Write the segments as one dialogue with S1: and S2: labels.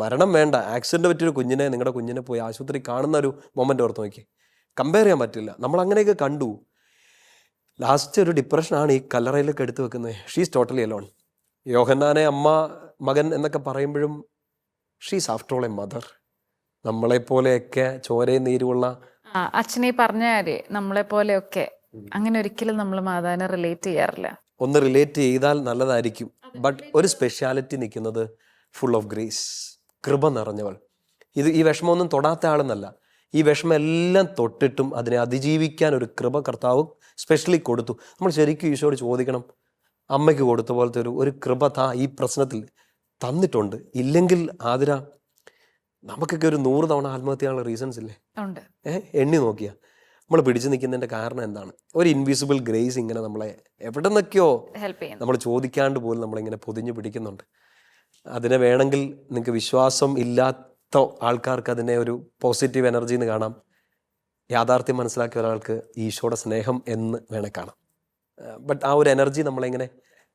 S1: മരണം വേണ്ട. ആക്സിഡന്റ് പറ്റിയൊരു കുഞ്ഞിനെ നിങ്ങളുടെ കുഞ്ഞിനെ പോയി ആശുപത്രി കാണുന്ന ഒരു മൊമെന്റ് ഓർത്ത് നോക്കി കമ്പയർ ചെയ്യാൻ പറ്റില്ല. നമ്മൾ അങ്ങനെയൊക്കെ കണ്ടു. ലാസ്റ്റ് ഒരു ഡിപ്രഷനാണ് ഈ കല്ലറയിലൊക്കെ എടുത്തു വെക്കുന്നത് ഷീസ് ടോട്ടലി അലോൺ യോഹന്നാനെ അമ്മ മകൻ എന്നൊക്കെ പറയുമ്പോഴും she's after all a mother നമ്മളെപ്പോലെയൊക്കെ ചോരയും നീരുമുള്ള
S2: അച്ഛനെ അച്ഛനീ പറഞ്ഞ നമ്മളെ പോലെയൊക്കെ അങ്ങനെ ഒരിക്കലും നമ്മൾ മാതാവിനെ റിലേറ്റ് ചെയ്യാറില്ല.
S1: ഒന്ന് റിലേറ്റ് ചെയ്താൽ നല്ലതായിരിക്കും. ബട്ട് ഒരു സ്പെഷ്യാലിറ്റി നിൽക്കുന്നത് ഫുൾ ഓഫ് ഗ്രേസ് കൃപ നിറഞ്ഞവൾ. ഇത് ഈ വിഷമമൊന്നും തൊടാത്ത ആളെന്നല്ല. ഈ വിഷമം എല്ലാം തൊട്ടിട്ടും അതിനെ അതിജീവിക്കാൻ ഒരു കൃപ കർത്താവ് സ്പെഷ്യലി കൊടുത്തു. നമ്മൾ ശരിക്കും ഈശോയോട് ചോദിക്കണം അമ്മയ്ക്ക് കൊടുത്ത പോലത്തെ ഒരു ഒരു കൃപ താ ഈ പ്രശ്നത്തിൽ തന്നിട്ടുണ്ട്. ഇല്ലെങ്കിൽ ആതിര നമുക്കൊക്കെ ഒരു നൂറ് തവണ ആത്മഹത്യ റീസൺസ് ഇല്ലേ? ഏഹ് എണ്ണി നോക്കിയാ. നമ്മൾ പിടിച്ചു നിൽക്കുന്നതിന്റെ കാരണം എന്താണ്? ഒരു ഇൻവിസിബിൾ ഗ്രേസ് ഇങ്ങനെ നമ്മളെ എവിടെ നിന്നൊക്കെയോ നമ്മൾ ചോദിക്കാണ്ട് പോലും നമ്മളിങ്ങനെ പൊതിഞ്ഞു പിടിക്കുന്നുണ്ട്. അതിനെ വേണമെങ്കിൽ നിങ്ങൾക്ക് വിശ്വാസം ഇല്ലാത്ത ആൾക്കാർക്ക് അതിനെ ഒരു പോസിറ്റീവ് എനർജി എന്ന് കാണാം. യാഥാർത്ഥ്യം മനസ്സിലാക്കിയ ഒരാൾക്ക് ഈശോയുടെ സ്നേഹം എന്ന് വേണേ കാണാം. ബട്ട് ആ ഒരു എനർജി നമ്മളിങ്ങനെ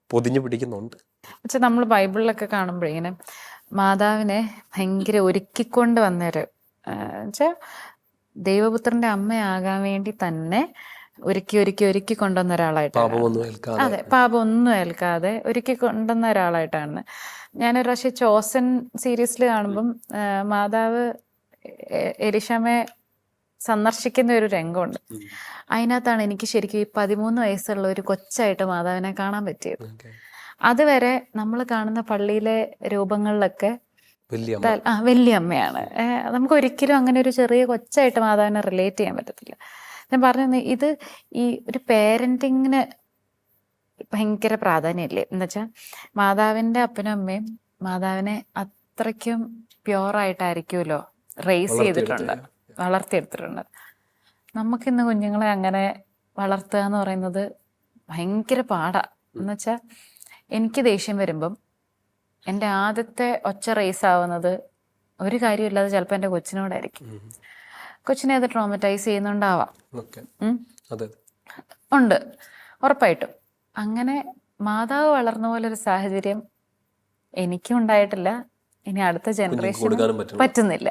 S1: പൊതിഞ്ഞു പിടിക്കുന്നുണ്ട്.
S2: പക്ഷെ നമ്മൾ ബൈബിളിലൊക്കെ കാണുമ്പോഴേ ഇങ്ങനെ മാതാവിനെ ഭയങ്കര ഒരുക്കിക്കൊണ്ട് വന്നൊരു വെച്ചാൽ ദൈവപുത്രന്റെ അമ്മയാകാൻ വേണ്ടി തന്നെ ഒരുക്കി ഒരുക്കി ഒരുക്കി കൊണ്ടുവന്ന ഒരാളായിട്ടാണ്. അതെ പാപം ഒന്നും ഏൽക്കാതെ ഒരുക്കി കൊണ്ടുവന്ന ഒരാളായിട്ടാണ്. ഞാനൊരു പക്ഷേ ചോസൻ സീരീസിൽ കാണുമ്പം മാതാവ് എ- സന്ദർശിക്കുന്ന ഒരു രംഗമുണ്ട്. അതിനകത്താണ് എനിക്ക് ശരിക്കും ഈ പതിമൂന്ന് വയസ്സുള്ള ഒരു കൊച്ചായിട്ട് മാതാവിനെ കാണാൻ പറ്റിയത്. അതുവരെ നമ്മൾ കാണുന്ന പള്ളിയിലെ രൂപങ്ങളിലൊക്കെ ആ വല്യമ്മയാണ് നമുക്ക് ഒരിക്കലും അങ്ങനെ ഒരു ചെറിയ കൊച്ചായിട്ട് മാതാവിനെ റിലേറ്റ് ചെയ്യാൻ പറ്റത്തില്ല. ഞാൻ പറഞ്ഞു ഇത് ഈ ഒരു പേരന്റിങ്ങിന് ഭയങ്കര പ്രാധാന്യമില്ലേ എന്ന് വെച്ചാൽ മാതാവിന്റെ അപ്പനും അമ്മയും മാതാവിനെ അത്രയ്ക്കും പ്യുവറായിട്ടായിരിക്കുമല്ലോ റേസ് ചെയ്തിട്ടുണ്ട് വളർത്തിയെടുത്തിട്ടുണ്ട് നമുക്കിന്ന് കുഞ്ഞുങ്ങളെ അങ്ങനെ വളർത്തുക എന്ന് പറയുന്നത് ഭയങ്കര പാടാ. എന്ന് വെച്ചാൽ എനിക്ക് ദേഷ്യം വരുമ്പം എന്റെ ആദ്യത്തെ ഒച്ച റേസ് ആവുന്നത് ഒരു കാര്യമില്ലാതെ ചിലപ്പോൾ എന്റെ കൊച്ചിനോടായിരിക്കും. കൊച്ചിനെ അത് ട്രോമറ്റൈസ് ചെയ്യുന്നുണ്ടാവാം. ഉണ്ട്. ഉറപ്പായിട്ടും. അങ്ങനെ മാതാവ് വളർന്ന പോലെ ഒരു സാഹചര്യം എനിക്കും ഉണ്ടായിട്ടില്ല. ഇനി അടുത്ത ജനറേഷൻ പറ്റുന്നില്ല.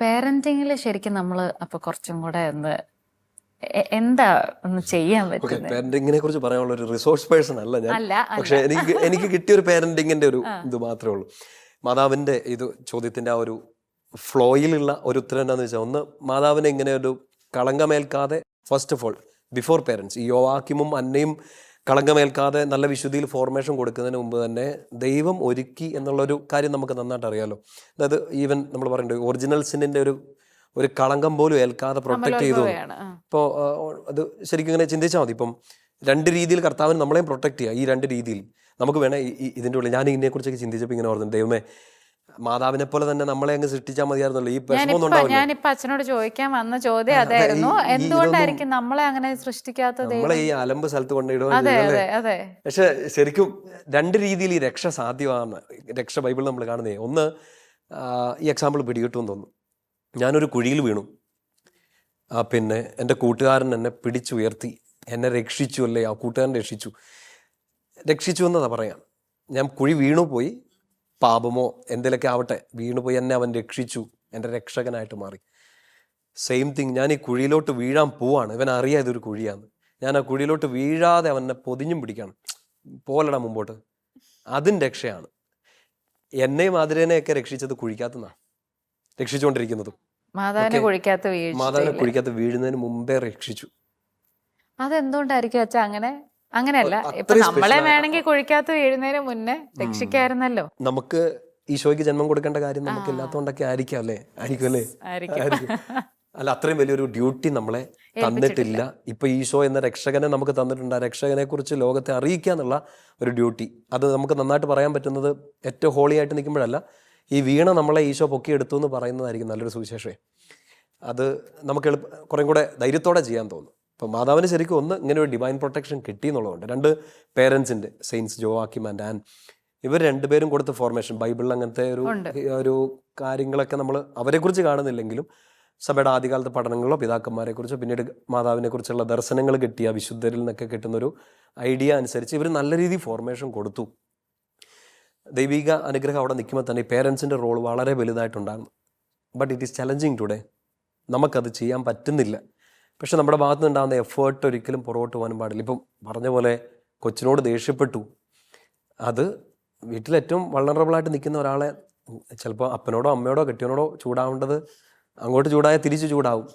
S2: പേരന്റിങ്ങിൽ ശരിക്കും നമ്മൾ അപ്പൊ കുറച്ചും കൂടെ ഒന്ന് എന്താ ഒന്ന് ചെയ്യാൻ പറ്റുന്നത്
S1: പാരന്റിങ്ങിനെ കുറിച്ച് പറയാനുള്ള ഒരു റിസോഴ്സ് പേഴ്സൺ അല്ല ഞാൻ. പക്ഷെ എനിക്ക് എനിക്ക് കിട്ടിയ ഒരു പേരന്റിങ്ങിന്റെ ഒരു ഇത് മാത്രമേ ഉള്ളൂ. മാതാവിന്റെ ഇത് ചോദ്യത്തിന്റെ ആ ഒരു ഫ്ലോയിലുള്ള ഒരു ഉത്തരം എന്താണെന്ന് വെച്ചാൽ ഒന്ന് മാതാവിനെ ഇങ്ങനെ ഒരു കളങ്കമേൽക്കാതെ first of all before parents ഈ യോവാക്കിമും അന്നയും കളങ്കമേൽക്കാതെ നല്ല വിശുദ്ധിയിൽ ഫോർമേഷൻ കൊടുക്കുന്നതിന് മുമ്പ് തന്നെ ദൈവം ഒരുക്കി എന്നുള്ളൊരു കാര്യം നമുക്ക് നന്നായിട്ട് അറിയാലോ. അതായത് ഈവൻ നമ്മൾ പറയുന്നത് ഒറിജിനൽ സിനിന്റെ ഒരു ഒരു കളങ്കം പോലും ഏൽക്കാതെ പ്രൊട്ടക്ട് ചെയ്തു. ഇപ്പോൾ അത് ശരിക്കും ഇങ്ങനെ ചിന്തിച്ചാൽ മതി. ഇപ്പം രണ്ട് രീതിയിൽ കർത്താവിന് നമ്മളെയും പ്രൊട്ടക്ട് ചെയ്യുക ഈ രണ്ട് രീതിയിൽ. നമുക്ക് വേണേ ഈ- ഈ- ഇതിന്റെ ഉള്ളിൽ ഞാൻ ഇതിനെക്കുറിച്ചൊക്കെ ചിന്തിച്ചപ്പോൾ ഇങ്ങനെ ഓർന്നു ദൈവമേ മാതാവിനെ പോലെ തന്നെ നമ്മളെ അങ്ങ് സൃഷ്ടിച്ചാൽ മതിയായിരുന്നല്ലോ. ഈ
S2: ഞാനിപ്പോ അച്ഛനോട് ചോദിക്കാൻ വന്ന ചോദ്യം അതായിരുന്നു. എന്തുകൊണ്ടായിരിക്കും നമ്മളെ അങ്ങനെ സൃഷ്ടിക്കാത്തത്?
S1: നമ്മളെ ഈ അലമ്പ് സ്ഥലത്ത് കൊണ്ടിടുക പക്ഷെ ശരിക്കും രണ്ട് രീതിയിൽ ഈ രക്ഷ സാധ്യമാണ്. രക്ഷ ബൈബിൾ നമ്മൾ കാണുന്നേ. ഒന്ന് ഈ എക്സാമ്പിൾ പിടികിട്ടുമെന്ന് തോന്നുന്നു. ഞാനൊരു കുഴിയിൽ വീണു. ആ, പിന്നെ എന്റെ കൂട്ടുകാരൻ എന്നെ പിടിച്ചുയർത്തി. എന്നെ രക്ഷിച്ചു അല്ലേ? ആ കൂട്ടുകാരൻ രക്ഷിച്ചു. രക്ഷിച്ചു എന്നതാ പറയാം. ഞാൻ കുഴി വീണു പോയി പാപമോ എന്തെങ്കിലുമൊക്കെ ആവട്ടെ വീണുപോയി എന്നെ അവൻ രക്ഷിച്ചു എന്റെ രക്ഷകനായിട്ട് മാറി. സെയിം തിങ് ഞാൻ ഈ കുഴിയിലോട്ട് വീഴാൻ പോവാണ്. ഇവൻ അറിയാം ഇതൊരു കുഴിയാണ്. ഞാൻ ആ കുഴിയിലോട്ട് വീഴാതെ അവനെ പൊതിഞ്ഞും പിടിക്കണം പോലട മുമ്പോട്ട്. അതും രക്ഷയാണ്. എന്നെയും ആതിരേനെയൊക്കെ രക്ഷിച്ചത് കുഴിക്കാത്തതാണ് രക്ഷിച്ചുകൊണ്ടിരിക്കുന്നതും.
S2: മാതാവിനെ കുഴിക്കാത്ത
S1: വീഴുന്നതിന് മുമ്പേ രക്ഷിച്ചു.
S2: അതെന്തുകൊണ്ടായിരിക്കും അച്ഛാ അങ്ങനെ? അങ്ങനെയല്ല. ഇപ്പൊ നമ്മളെ വേണമെങ്കിൽ കുഴിക്കാത്ത വീഴുന്നതിന് മുന്നേ രക്ഷിക്കായിരുന്നല്ലോ.
S1: നമുക്ക് ഈശോയ്ക്ക് ജന്മം കൊടുക്കേണ്ട കാര്യം നമുക്ക് ഇല്ലാത്തതുകൊണ്ടൊക്കെ ആയിരിക്കാം അല്ലേ? ആയിരിക്കും അല്ലേ. അല്ല അത്രയും വലിയൊരു ഡ്യൂട്ടി നമ്മളെ തന്നിട്ടില്ല. ഇപ്പൊ ഈശോ എന്ന രക്ഷകനെ നമുക്ക് തന്നിട്ടുണ്ട്. ആ രക്ഷകനെ കുറിച്ച് ലോകത്തെ അറിയിക്കുക എന്നുള്ള ഒരു ഡ്യൂട്ടി. അത് നമുക്ക് നന്നായിട്ട് പറയാൻ പറ്റുന്നത് ഏറ്റവും ഹോളി ആയിട്ട് നിൽക്കുമ്പോഴല്ല. ഈ വീണ നമ്മളെ ഈശോ പൊക്കിയെടുത്തു എന്ന് പറയുന്നതായിരിക്കും നല്ലൊരു സുവിശേഷേ അത് നമുക്ക് എളുപ്പ കുറേ കൂടെ ധൈര്യത്തോടെ ചെയ്യാൻ തോന്നും. ഇപ്പം മാതാവിന് ശരിക്കും ഒന്ന് ഇങ്ങനെ ഒരു ഡിവൈൻ പ്രൊട്ടക്ഷൻ കിട്ടി എന്നുള്ളതുകൊണ്ട് രണ്ട് പേരൻസിന്റെ സെയിൻസ് ജോവാക്കിം ആൻഡ് ആൻ ഇവർ രണ്ടുപേരും കൊടുത്ത ഫോർമേഷൻ ബൈബിളിൽ അങ്ങനത്തെ ഒരു ഒരു കാര്യങ്ങളൊക്കെ നമ്മൾ അവരെക്കുറിച്ച് കാണുന്നില്ലെങ്കിലും സഭയുടെ ആദ്യകാലത്തെ പഠനങ്ങളോ പിതാക്കന്മാരെ കുറിച്ചോ പിന്നീട് മാതാവിനെ കുറിച്ചുള്ള ദർശനങ്ങൾ കിട്ടിയ വിശുദ്ധരിൽ നിന്നൊക്കെ കിട്ടുന്ന ഒരു ഐഡിയ അനുസരിച്ച് ഇവർ നല്ല രീതിയിൽ ഫോർമേഷൻ കൊടുത്തു. ദൈവിക അനുഗ്രഹം അവിടെ നിൽക്കുമ്പോൾ തന്നെ പേരൻസിന്റെ റോൾ വളരെ വലുതായിട്ടുണ്ടാകുന്നു. But it is challenging today നമുക്കത് ചെയ്യാൻ പറ്റുന്നില്ല. പക്ഷെ നമ്മുടെ ഭാഗത്ത് നിന്നുണ്ടാകുന്ന എഫേർട്ട് ഒരിക്കലും പുറകോട്ട് പോകാനും പാടില്ല. ഇപ്പം പറഞ്ഞ പോലെ കൊച്ചിനോട് ദേഷ്യപ്പെട്ടു. അത് വീട്ടിലേറ്റവും വളണറബിളായിട്ട് നിൽക്കുന്ന ഒരാളെ ചിലപ്പോൾ അപ്പനോടോ അമ്മയോടോ കെട്ടിയനോടോ ചൂടാവേണ്ടത് അങ്ങോട്ട് ചൂടായ തിരിച്ച് ചൂടാവും.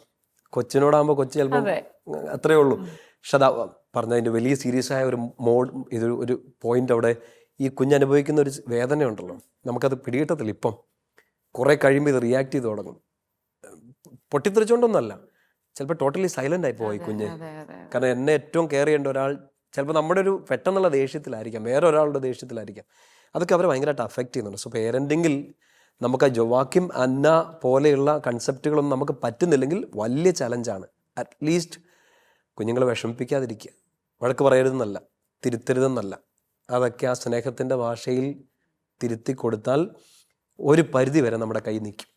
S1: കൊച്ചിനോടാകുമ്പോൾ കൊച്ചു ചിലപ്പോൾ
S2: അതെ.
S1: അത്രയേ ഉള്ളൂ. പക്ഷെ അതാ പറഞ്ഞതിന്റെ വലിയ സീരിയസ് ആയ ഒരു മോഡ് ഇതൊരു ഒരു പോയിന്റ് അവിടെ ഈ കുഞ്ഞ് അനുഭവിക്കുന്ന ഒരു വേദനയുണ്ടല്ലോ. നമുക്കത് പിടികിട്ടത്തില്ല ഇപ്പം. കുറേ കഴിയുമ്പോൾ ഇത് റിയാക്ട് ചെയ്ത് തുടങ്ങും. പൊട്ടിത്തെറിച്ചുകൊണ്ടൊന്നല്ല ചിലപ്പോൾ ടോട്ടലി സൈലന്റ് ആയി പോയി കുഞ്ഞ്. കാരണം എന്നെ ഏറ്റവും കെയർ ചെയ്യേണ്ട ഒരാൾ ചിലപ്പോൾ നമ്മുടെ ഒരു പെട്ടെന്നുള്ള ദേഷ്യത്തിലായിരിക്കാം വേറെ ഒരാളുടെ ദേഷ്യത്തിലായിരിക്കാം. അതൊക്കെ അവരെ ഭയങ്കരമായിട്ട് അഫക്റ്റ് ചെയ്യുന്നുണ്ട്. സോ പേരന്റിങ്ങിൽ നമുക്ക് ആ ജോവാക്കിം അന്ന പോലെയുള്ള കൺസെപ്റ്റുകളൊന്നും നമുക്ക് പറ്റുന്നില്ലെങ്കിൽ വലിയ ചലഞ്ചാണ് അറ്റ്ലീസ്റ്റ് കുഞ്ഞുങ്ങളെ വിഷമിപ്പിക്കാതിരിക്കുക. വഴക്ക് പറയരുതെന്നല്ല തിരുത്തരുതെന്നല്ല. അതൊക്കെ ആ സ്നേഹത്തിന്റെ ഭാഷയിൽ തിരുത്തി കൊടുത്താൽ ഒരു പരിധി വരെ നമ്മുടെ കൈ നിൽക്കും.